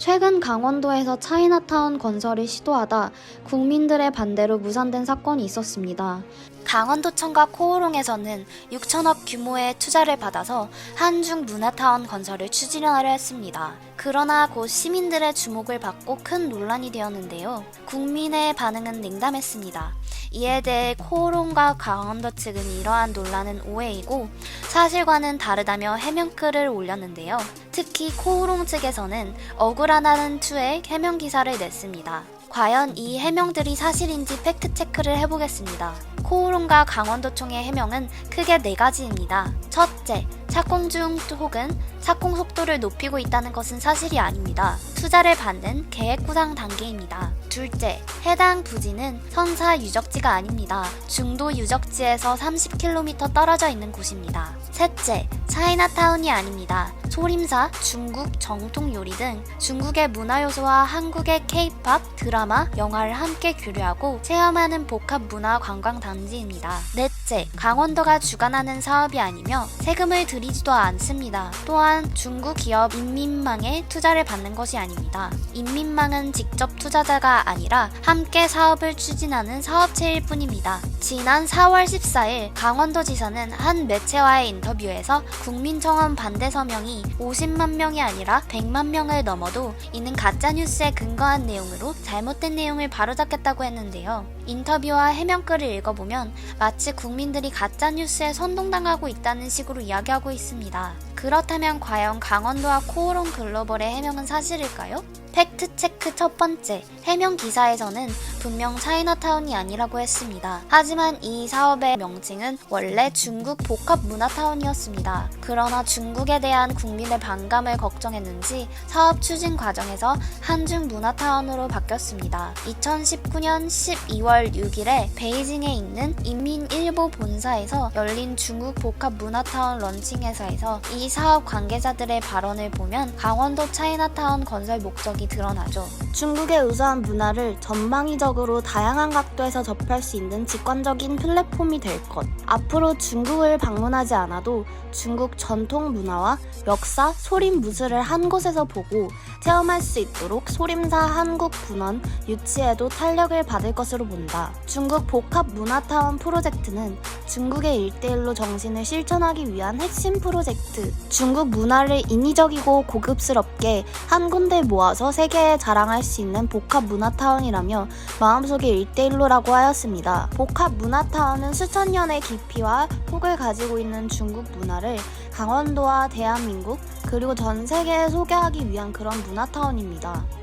최근 강원도에서 차이나타운 건설을 시도하다 국민들의 반대로 무산된 사건이 있었습니다. 강원도청과 코오롱에서는 6천억 규모의 투자를 받아서 한중 문화타운 건설을 추진하려 했습니다. 그러나 곧 시민들의 주목을 받고 큰 논란이 되었는데요. 국민의 반응은 냉담했습니다. 이에 대해 코오롱과 강원도 측은 이러한 논란은 오해이고 사실과는 다르다며 해명글을 올렸는데요. 특히 코오롱 측에서는 억울하다는 투의 해명 기사를 냈습니다. 과연 이 해명들이 사실인지 팩트체크를 해보겠습니다. 코오롱과 강원도청의 해명은 크게 네 가지입니다. 첫째, 착공 중 혹은 착공 속도를 높이고 있다는 것은 사실이 아닙니다. 투자를 받는 계획 구상 단계입니다. 둘째, 해당 부지는 선사 유적지가 아닙니다. 중도 유적지에서 30km 떨어져 있는 곳입니다. 셋째, 차이나타운이 아닙니다. 소림사, 중국 정통 요리 등 중국의 문화 요소와 한국의 케이팝, 드라마, 영화를 함께 교류하고 체험하는 복합 문화 관광 단지입니다. 넷째, 강원도가 주관하는 사업이 아니며 세금을 들이지도 않습니다. 또한 중국 기업 인민망에 투자를 받는 것이 아닙니다. 인민망은 직접 투자자가 아니라 함께 사업을 추진하는 사업체일 뿐입니다. 지난 4월 14일 강원도지사는 한 매체와의 인터뷰에서 국민청원 반대 서명이 50만 명이 아니라 100만 명을 넘어도 이는 가짜뉴스에 근거한 내용으로 잘못된 내용을 바로잡겠다고 했는데요. 인터뷰와 해명글을 읽어보면 마치 국민들이 가짜뉴스에 선동당하고 있다는 식으로 이야기하고 있습니다. 그렇다면 과연 강원도와 코오롱 글로벌의 해명은 사실일까요? 팩트체크 첫 번째, 해명 기사에서는 분명 차이나타운이 아니라고 했습니다. 하지만 이 사업의 명칭은 원래 중국 복합 문화타운이었습니다. 그러나 중국에 대한 국민의 반감을 걱정했는지 사업 추진 과정에서 한중 문화타운으로 바뀌었습니다. 2019년 12월 6일에 베이징에 있는 인민일보 본사에서 열린 중국 복합 문화타운 런칭 회사에서 이 사업 관계자들의 발언을 보면 강원도 차이나타운 건설 목적이 드러나죠. 중국의 우수한 문화를 전방위적으로 다양한 각도에서 접할 수 있는 직관적인 플랫폼이 될 것. 앞으로 중국을 방문하지 않아도 중국 전통 문화와 역사, 소림 무술을 한 곳에서 보고 체험할 수 있도록 소림사 한국 분원 유치에도 탄력을 받을 것으로 본다. 중국 복합 문화타운 프로젝트는 중국의 일대일로 정신을 실천하기 위한 핵심 프로젝트. 중국 문화를 인위적이고 고급스럽게 한 군데 모아서 세계에 자랑할 수 있는 복합 문화타운이라며 마음속에 일대일로라고 하였습니다. 복합 문화타운은 수천 년의 깊이와 폭을 가지고 있는 중국 문화를 강원도와 대한민국 그리고 전 세계에 소개하기 위한 그런 문화타운입니다.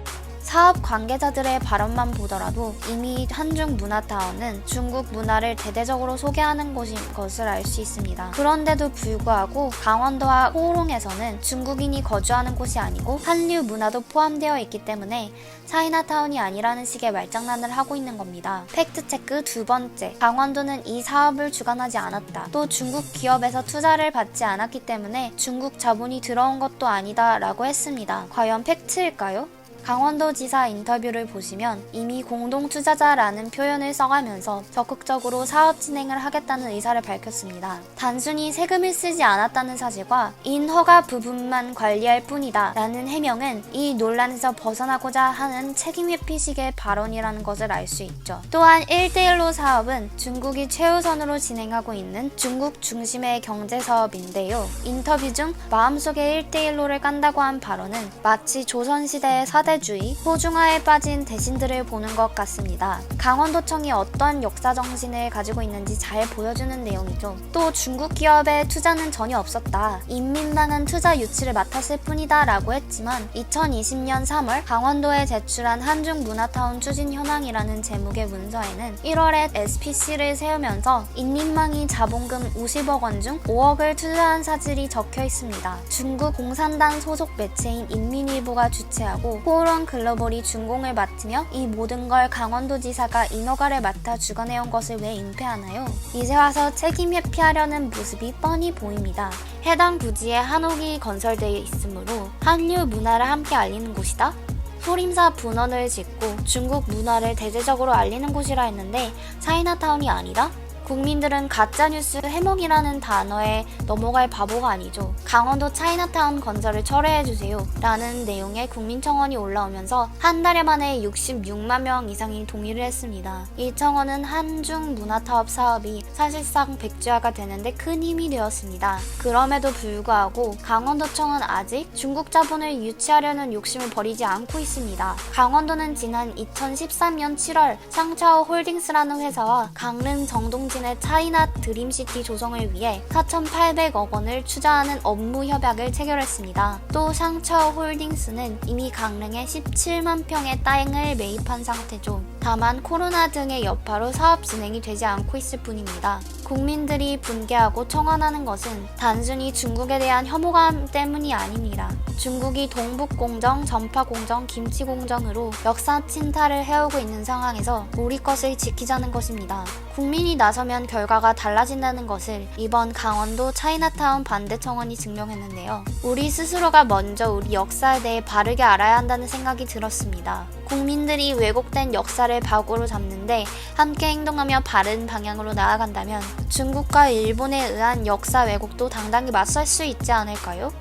사업 관계자들의 발언만 보더라도 이미 한중 문화타운은 중국 문화를 대대적으로 소개하는 곳인 것을 알 수 있습니다. 그런데도 불구하고 강원도와 호롱에서는 중국인이 거주하는 곳이 아니고 한류 문화도 포함되어 있기 때문에 차이나타운이 아니라는 식의 말장난을 하고 있는 겁니다. 팩트체크 두 번째. 강원도는 이 사업을 주관하지 않았다. 또 중국 기업에서 투자를 받지 않았기 때문에 중국 자본이 들어온 것도 아니다 라고 했습니다. 과연 팩트일까요? 강원도지사 인터뷰를 보시면 이미 공동투자자라는 표현을 써가면서 적극적으로 사업 진행을 하겠다는 의사를 밝혔습니다. 단순히 세금을 쓰지 않았다는 사실과 인허가 부분만 관리할 뿐이다 라는 해명은 이 논란에서 벗어나고자 하는 책임 회피식의 발언이라는 것을 알 수 있죠. 또한 1대1로 사업은 중국이 최우선으로 진행하고 있는 중국 중심의 경제 사업인데요. 인터뷰 중 마음속에 1대1로를 깐다고 한 발언은 마치 조선시대의 사대주의, 소중화에 빠진 대신들을 보는 것 같습니다. 강원도청이 어떤 역사 정신을 가지고 있는지 잘 보여주는 내용이죠. 또 중국 기업의 투자는 전혀 없었다. 인민망은 투자 유치를 맡았을 뿐이다 라고 했지만 2020년 3월 강원도에 제출한 한중 문화타운 추진 현황이라는 제목의 문서에는 1월에 SPC를 세우면서 인민망이 자본금 50억 원 중 5억을 투자한 사실이 적혀 있습니다. 중국 공산당 소속 매체인 인민일보가 주최하고 호런 글로벌이 준공을 맡으며 이 모든 걸 강원도지사가 인허가를 맡아 주관해온 것을 왜 은폐하나요? 이제 와서 책임 회피하려는 모습이 뻔히 보입니다. 해당 부지에 한옥이 건설되어 있으므로 한류 문화를 함께 알리는 곳이다? 소림사 분원을 짓고 중국 문화를 대대적으로 알리는 곳이라 했는데 차이나타운이 아니라? 국민들은 가짜뉴스 해몽이라는 단어에 넘어갈 바보가 아니죠. 강원도 차이나타운 건설을 철회해주세요. 라는 내용의 국민청원이 올라오면서 한 달여 만에 66만 명 이상이 동의를 했습니다. 이 청원은 한중 문화타업 사업이 사실상 백지화가 되는데 큰 힘이 되었습니다. 그럼에도 불구하고 강원도청은 아직 중국 자본을 유치하려는 욕심을 버리지 않고 있습니다. 강원도는 지난 2013년 7월 상차오 홀딩스라는 회사와 강릉 정동 진의 차이나 드림시티 조성을 위해 4,800억 원을 투자하는 업무 협약을 체결했습니다. 또 샹차오 홀딩스는 이미 강릉에 17만 평의 땅을 매입한 상태죠. 다만 코로나 등의 여파로 사업 진행이 되지 않고 있을 뿐입니다. 국민들이 분개하고 청원하는 것은 단순히 중국에 대한 혐오감 때문이 아닙니다. 중국이 동북공정, 전파공정, 김치공정으로 역사 침탈을 해오고 있는 상황에서 우리 것을 지키자는 것입니다. 국민이 나서면 결과가 달라진다는 것을 이번 강원도 차이나타운 반대 청원이 증명했는데요. 우리 스스로가 먼저 우리 역사에 대해 바르게 알아야 한다는 생각이 들었습니다. 국민들이 왜곡된 역사를 바고로 잡는데 함께 행동하며 바른 방향으로 나아간다면 중국과 일본에 의한 역사 왜곡도 당당히 맞설 수 있지 않을까요?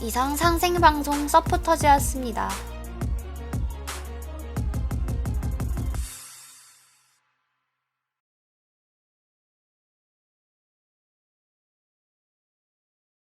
이상 상생방송 서포터즈였습니다.